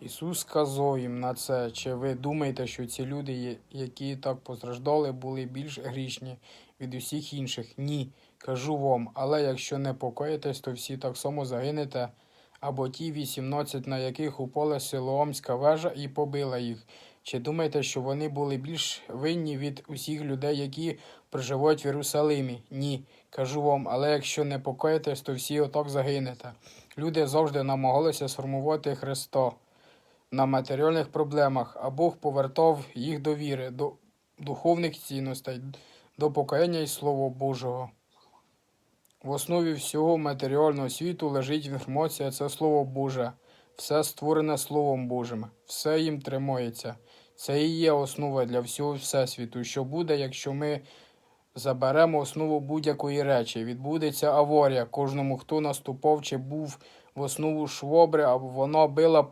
Ісус сказав їм на це, чи ви думаєте, що ці люди, які так постраждали, були більш грішні від усіх інших? Ні, кажу вам, але якщо не покоїтесь, то всі так само загинете, або ті 18, на яких упала Силоамська вежа і побила їх. Чи думаєте, що вони були більш винні від усіх людей, які проживають в Єрусалимі? Ні, кажу вам, але якщо не покоїтесь, то всі отак загинете. Люди завжди намагалися сформувати Христа на матеріальних проблемах, а Бог повертав їх до віри, до духовних цінностей, до покаяння і Слова Божого. В основі всього матеріального світу лежить інформація, це Слово Боже. Все створене Словом Божим, все їм тримається. Це і є основа для всього Всесвіту. Що буде, якщо ми заберемо основу будь-якої речі? Відбудеться аварія кожному, хто наступав чи був в основу швобри, або вона била